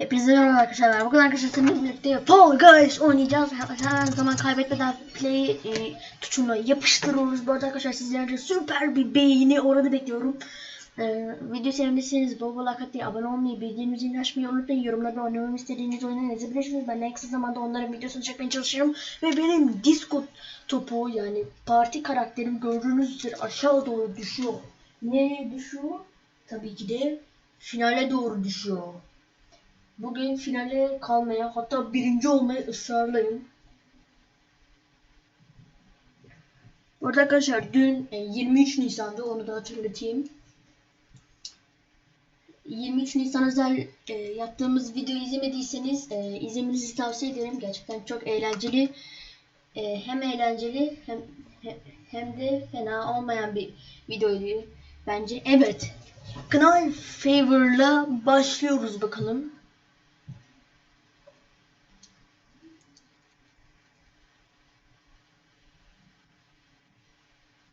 Hepinize merhaba arkadaşlar. Bugün arkadaşlar seninle birlikte Fall Guys oynayacağız. Her zaman kaybetmeden play e, tuşuna yapıştırıyoruz. Bu arada arkadaşlar sizlerce süper bir beğeni oranı bekliyorum. E, video sevdiyseniz bol bol atmayı, abone olmayı, bildirim zilini açmayı unutmayın. Yorumlarda oynamamı istediğiniz oyunu yazabilirsiniz. Ben en kısa zamanda onların videosunu çekmeye çalışırım. Ve benim disco topu yani parti karakterim gördüğünüz üzere aşağı doğru düşüyor. Nereye düşüyor? Tabii ki de finale doğru düşüyor. Bugün finale kalmaya hatta birinci olmaya ısrarlıyım. Bu arada arkadaşlar dün e, 23 Nisan'da onu da hatırlatayım. 23 Nisan özel e, yaptığımız videoyu izlemediyseniz e, izlemenizi tavsiye ederim. Gerçekten çok eğlenceli. E, hem eğlenceli hem he- hem de fena olmayan bir videoydu bence. Evet. Knife Favor'la başlıyoruz bakalım.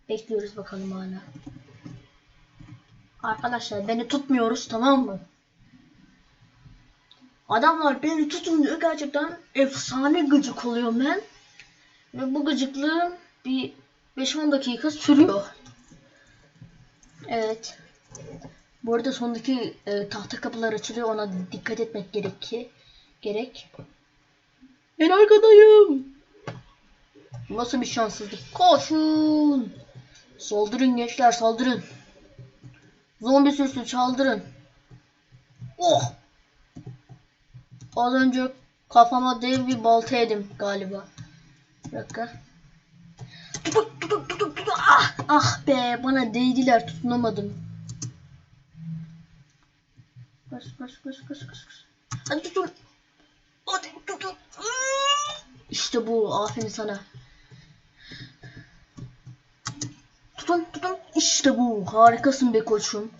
Bekliyoruz bakalım hala. Arkadaşlar beni tutmuyoruz tamam mı? Adamlar beni tutunca gerçekten efsane gıcık oluyorum ben. Ve bu gıcıklığım bir 5-10 dakika sürüyor. Evet. Bu arada sondaki e, tahta kapılar açılıyor. Ona dikkat etmek gerek ki. Gerek. Ben arkadayım. Nasıl bir şanssızlık. Koşun. Saldırın gençler saldırın. Zombi sürüsü saldırın. Oh. Az önce kafama dev bir balta yedim galiba. Bir dakika. Tutuk tutuk tutuk tutuk. Ah, ah be bana değdiler tutunamadım. Koş koş koş koş koş. koş. Hadi tutun. Hadi tutun. İşte bu aferin sana. Tutun tutun. İşte bu. Harikasın be koçum.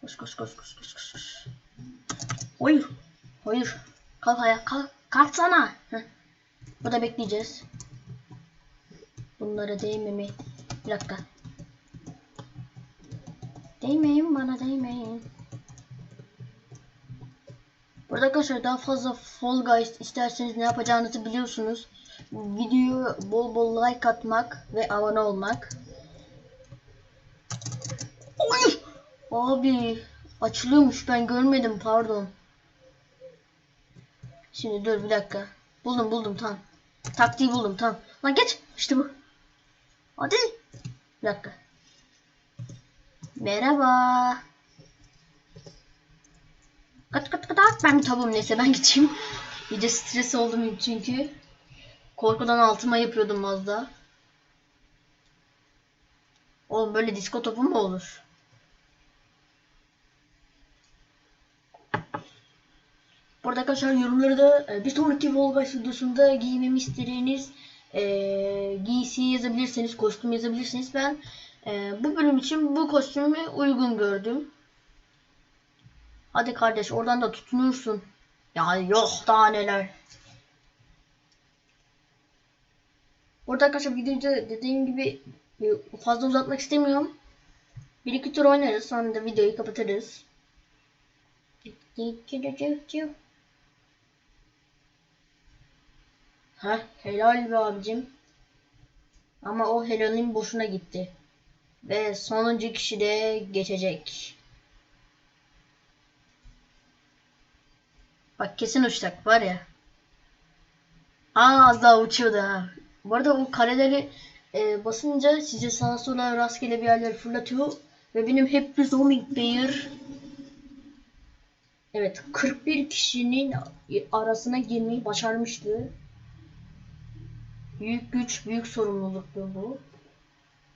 Koş koş koş koş koş koş. koş. Hayır. Hayır. Kalk ayağa kalk. Kalksana. Heh. Burada bekleyeceğiz. Bunlara değmemi. Bir dakika. Değmeyin bana değmeyin. Burada arkadaşlar daha fazla Fall Guys isterseniz ne yapacağınızı biliyorsunuz. Videoyu bol bol like atmak ve abone olmak. Oy! Abi açılıyormuş ben görmedim pardon. Şimdi dur bir dakika. Buldum buldum tamam. Taktiği buldum tamam. Lan geç işte bu. Hadi. Bir dakika. Merhaba. Kat kat kat kat. Ben bir neyse ben geçeyim. İyice stres oldum çünkü. Korkudan altıma yapıyordum az daha. Oğlum böyle disko topu mu olur? Burada arkadaşlar yorumları da e, bir sonraki Volgas videosunda giymemi istediğiniz e, giysiyi yazabilirsiniz, kostüm yazabilirsiniz. Ben e, bu bölüm için bu kostümü uygun gördüm. Hadi kardeş oradan da tutunursun. Ya yok daha neler. Burada arkadaşlar videoda dediğim gibi e, fazla uzatmak istemiyorum. Bir iki tur oynarız sonra da videoyu kapatırız. Ha helal be abicim. Ama o helalin boşuna gitti. Ve sonuncu kişi de geçecek. Bak kesin uçacak var ya. Aa az daha uçuyordu ha. Bu arada o kareleri e, basınca size sağa sola rastgele bir yerler fırlatıyor. Ve benim hep bir zooming bear Evet 41 kişinin arasına girmeyi başarmıştı. Büyük güç, büyük sorumluluktu bu.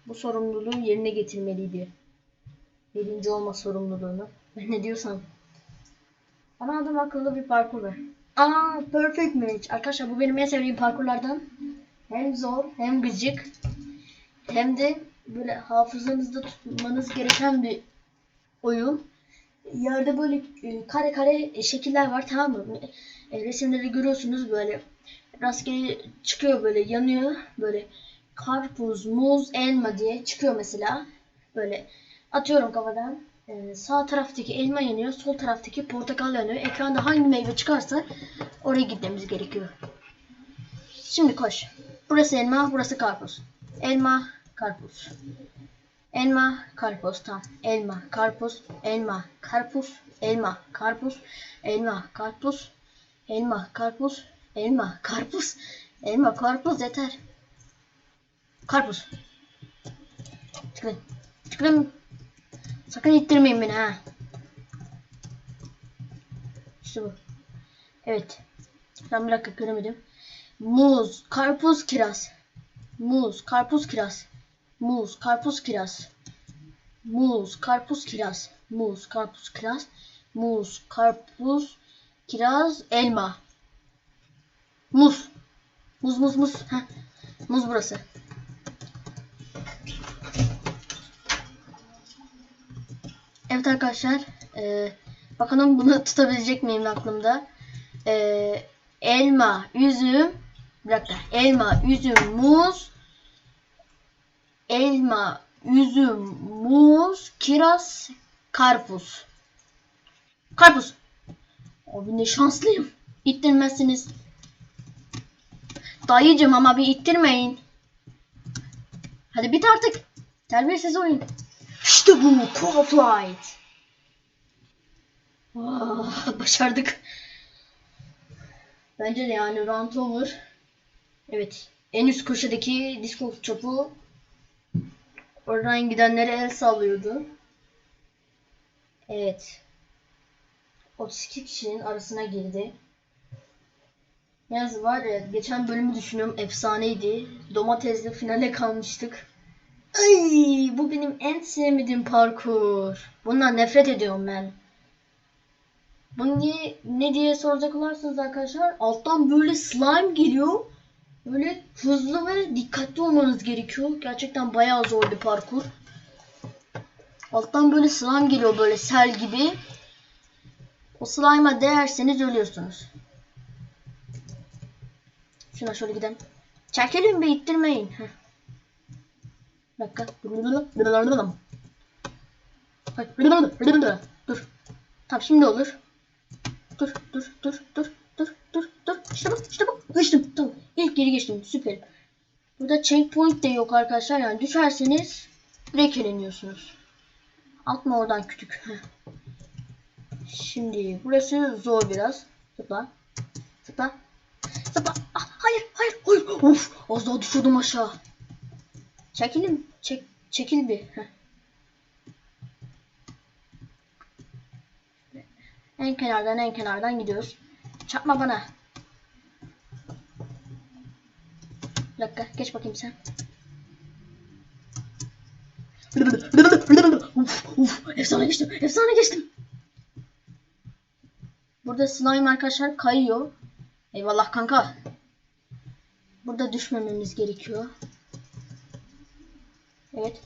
Bu sorumluluğu yerine getirmeliydi. Birinci olma sorumluluğunu. Ben ne diyorsam. Bana adam akıllı bir parkur ver. Aa, perfect match. Arkadaşlar bu benim en sevdiğim parkurlardan. Hem zor, hem gıcık. Hem de böyle hafızanızda tutmanız gereken bir oyun. Yerde böyle e, kare kare şekiller var tamam mı? E, resimleri görüyorsunuz böyle rastgele çıkıyor böyle yanıyor böyle karpuz, muz, elma diye çıkıyor mesela. Böyle atıyorum kafadan. Ee, sağ taraftaki elma yanıyor, sol taraftaki portakal yanıyor. Ekranda hangi meyve çıkarsa oraya gitmemiz gerekiyor. Şimdi koş. Burası elma, burası karpuz. Elma, karpuz. Elma, karpuz. Tamam. Elma, karpuz, elma, karpuz, elma, karpuz, elma, karpuz, elma, karpuz, elma, karpuz, elma, karpuz yeter. Karpuz. Çıkın. Çıkın. Sakın ittirmeyin beni ha. İşte bu. Evet. Ben bir dakika göremedim. Muz, karpuz, kiraz. Muz, karpuz, kiraz. Muz, karpuz, kiraz. Muz, karpuz, kiraz. Muz, karpuz, kiraz. Muz, karpuz, kiraz, elma. Muz. Muz, muz, muz. Heh. Muz burası. Evet arkadaşlar. eee, bakalım bunu tutabilecek miyim aklımda. Eee, elma, üzüm. Bir dakika. Elma, üzüm, muz. Elma, üzüm, muz, kiraz, karpuz. Karpuz. Abi ne şanslıyım. İttirmezsiniz. Dayıcım ama bir ittirmeyin. Hadi bit artık. Terbiyesiz oyun. İşte bu. Cool Flight. Ah, başardık. Bence de yani round over. Evet. En üst köşedeki disco çöpü oradan gidenlere el sallıyordu. Evet. 32 kişinin arasına girdi. Yalnız var ya geçen bölümü düşünüyorum efsaneydi. Domatesle finale kalmıştık. Ay bu benim en sevmediğim parkur. Bundan nefret ediyorum ben. Bu niye ne diye soracak olursanız arkadaşlar alttan böyle slime geliyor. Böyle hızlı ve dikkatli olmanız gerekiyor. Gerçekten bayağı zor bir parkur. Alttan böyle slime geliyor böyle sel gibi. O slime'a değerseniz ölüyorsunuz. Şuna şöyle gidelim. Çekelim ve ittirmeyin. Heh. Bir dakika. Dur. Tamam şimdi olur. Dur dur dur dur dur dur dur. İşte bu işte bu. Geçtim. Tamam. İlk geri geçtim. Süper. Burada checkpoint de yok arkadaşlar. Yani düşerseniz direkt eleniyorsunuz. Atma oradan küçük. Şimdi burası zor biraz. Zıpla. Zıpla. Zıpla. Ah, hayır hayır hayır. Of az daha düşüyordum aşağı. Çekilin. Çek, çekil bir. En kenardan en kenardan gidiyoruz. Çarpma bana. Bir dakika geç bakayım sen. Uf, uf, efsane geçtim. Efsane geçtim. Burada slime arkadaşlar kayıyor. Eyvallah kanka. Burada düşmememiz gerekiyor. Evet.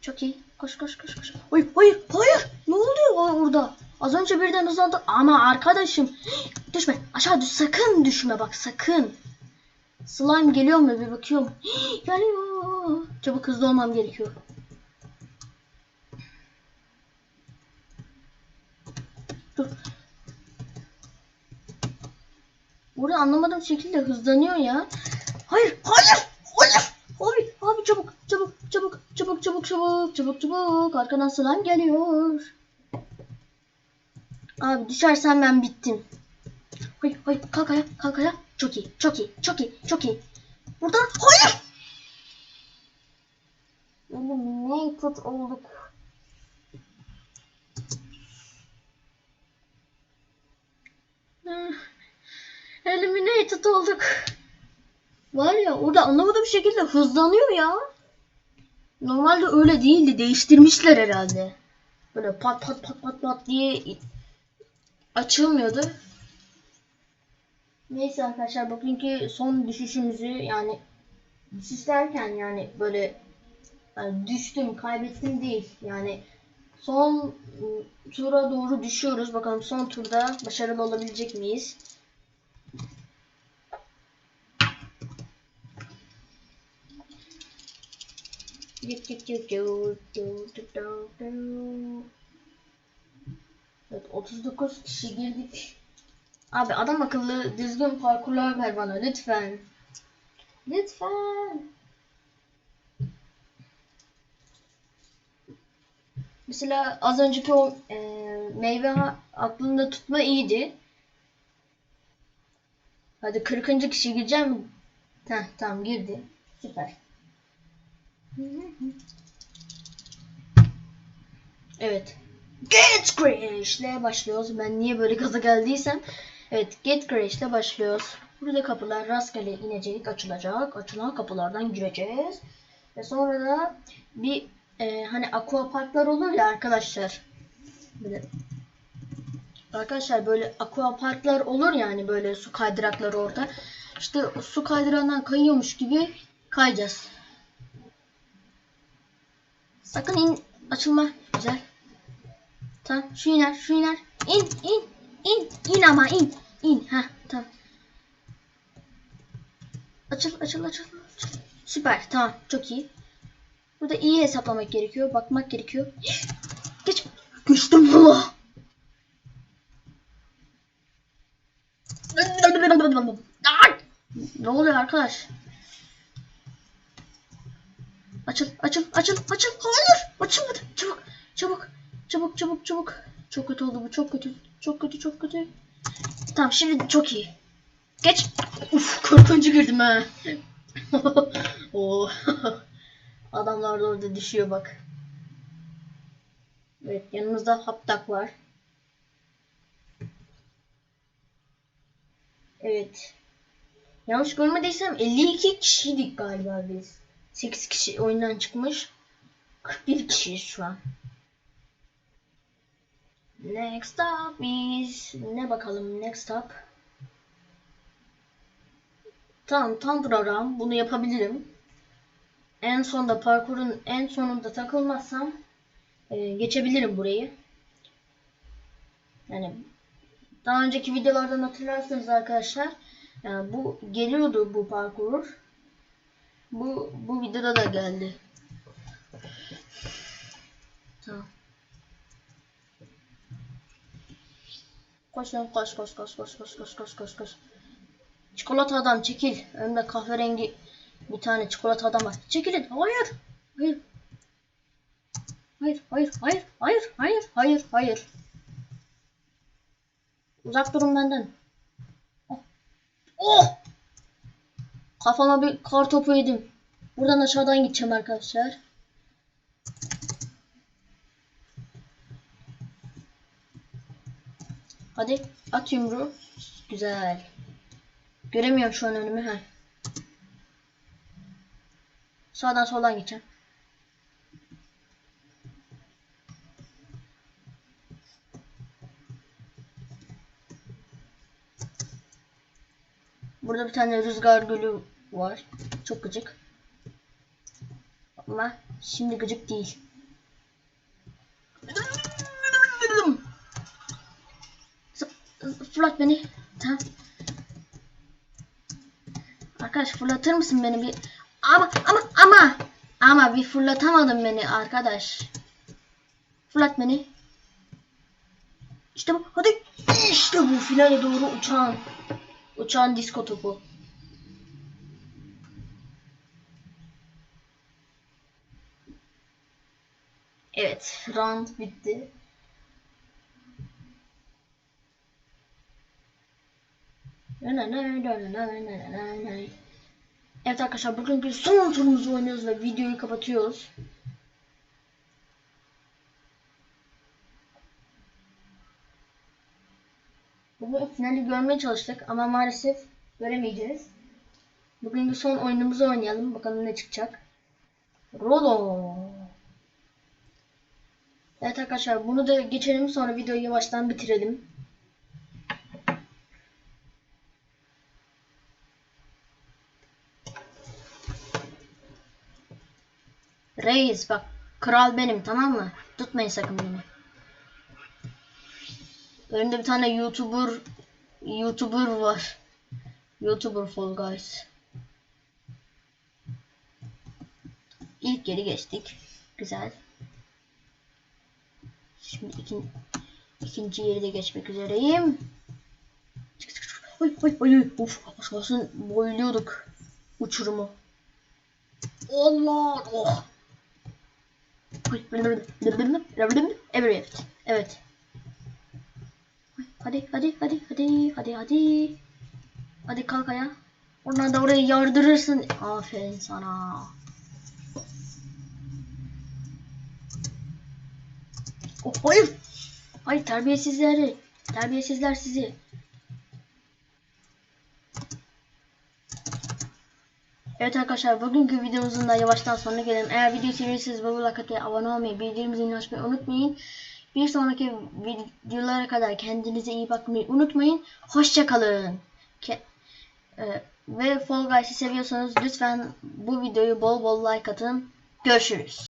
Çok iyi. Koş koş koş koş. Hayır hayır hayır. Ne oluyor orada? Az önce birden hızlandı. Ama arkadaşım. Düşme. Aşağı düş. Sakın düşme bak sakın. Slime geliyor mu bir bakıyorum. Geliyor. Çabuk hızlı olmam gerekiyor. Dur. Burada anlamadığım şekilde hızlanıyor ya. Hayır, hayır, hayır. Abi, abi çabuk, çabuk, çabuk, çabuk, çabuk, çabuk, çabuk, çabuk. Arkadan slime geliyor. Abi düşersen ben bittim. Hayır, hayır, kalk ayağa, kalk ayağa. Çok iyi, çok iyi, çok iyi, çok iyi. Burada, hayır. Eliminated olduk. Ah, Eliminated olduk. Var ya orada anlamadığım şekilde hızlanıyor ya. Normalde öyle değildi. Değiştirmişler herhalde. Böyle pat pat pat pat pat diye açılmıyordu. Neyse arkadaşlar bugünkü son düşüşümüzü yani düşüş derken yani böyle yani düştüm kaybettim değil yani son tura doğru düşüyoruz bakalım son turda başarılı olabilecek miyiz? Evet 39 kişi girdik. Abi adam akıllı düzgün parkurlar ver bana lütfen. Lütfen. Mesela az önceki o e, meyve aklında tutma iyiydi. Hadi 40. kişi gireceğim. Heh, tamam girdi. Süper. Evet. Get Crash ile başlıyoruz. Ben niye böyle gaza geldiysem. Evet Get Crash ile başlıyoruz. Burada kapılar rastgele inecek, açılacak. Açılan kapılardan gireceğiz. Ve sonra da bir e, hani aqua parklar olur ya arkadaşlar. Böyle Arkadaşlar böyle aqua parklar olur yani böyle su kaydırakları orada. İşte su kaydırağından kayıyormuş gibi kayacağız. Sakın in açılma. Güzel. Tamam şu iner şu iner. İn in in in ama in in. Ha tamam. Açıl açıl açıl. açıl. Süper tamam çok iyi. Burada iyi hesaplamak gerekiyor. Bakmak gerekiyor. Geç. Geçtim valla. Ne oluyor arkadaş? Açıl, açıl, açıl, açıl. Hayır, açılmadı. Çabuk, çabuk, çabuk, çabuk, çabuk. Çok kötü oldu bu, çok kötü. Çok kötü, çok kötü. Tamam, şimdi çok iyi. Geç. Uf, korkunç girdim ha. Oo. Adamlar da orada düşüyor bak. Evet, yanımızda haptak var. Evet. Yanlış görmediysem 52 kişiydik galiba biz. 8 kişi oyundan çıkmış. 41 kişiyiz şu an. Next stop is... Ne bakalım next stop. Tamam tam program. Bunu yapabilirim. En sonda parkurun en sonunda takılmazsam e, geçebilirim burayı. Yani daha önceki videolardan hatırlarsanız arkadaşlar yani bu geliyordu bu parkur. Bu bu videoda da geldi. Koş lan koş koş koş koş koş koş koş koş koş. Çikolata adam çekil. Önümde kahverengi bir tane çikolata adam var. Çekilin. Hayır. Hayır. Hayır, hayır, hayır, hayır, hayır, hayır, hayır. Uzak durun benden. Oh. oh! Kafama bir kar topu yedim. Buradan aşağıdan gideceğim arkadaşlar. Hadi at yumruğu. Güzel. Göremiyorum şu an önümü. Heh. Sağdan soldan gideceğim. Burada bir tane rüzgar gölü var. Çok gıcık. Ama şimdi gıcık değil. Fırlat beni. Tamam. Arkadaş fırlatır mısın beni bir? Ama ama ama ama bir fırlatamadın beni arkadaş. Fırlat beni. İşte bu. Hadi. İşte bu finale doğru uçan. Uçan disko topu. Evet, round bitti. Evet arkadaşlar bugün bir son turumuzu oynuyoruz ve videoyu kapatıyoruz. Bugün finali görmeye çalıştık ama maalesef göremeyeceğiz. Bugün bir son oyunumuzu oynayalım. Bakalım ne çıkacak. Rolo. Evet arkadaşlar bunu da geçelim sonra videoyu yavaştan bitirelim. Reis bak kral benim tamam mı? Tutmayın sakın beni. Önümde bir tane YouTuber YouTuber var. YouTuber Fall Guys. İlk geri geçtik. Güzel. Şimdi ikinci İkinci yeri de geçmek üzereyim. Ay ay ay. Of az kalsın boyluyorduk uçurumu. Allah oh. Evet. Evet. Hadi hadi hadi hadi hadi hadi. Hadi kalk ayağa. Oradan da oraya yardırırsın. Aferin sana. Hayır. Hayır terbiyesizleri. Terbiyesizler sizi. Evet arkadaşlar bugünkü videomuzun da yavaştan sonuna gelelim. Eğer video seviyorsanız bu like atmayı, abone olmayı, bildirim açmayı unutmayın. Bir sonraki videolara kadar kendinize iyi bakmayı unutmayın. Hoşçakalın. Ke ee, ve Fall Guys'ı seviyorsanız lütfen bu videoyu bol bol like atın. Görüşürüz.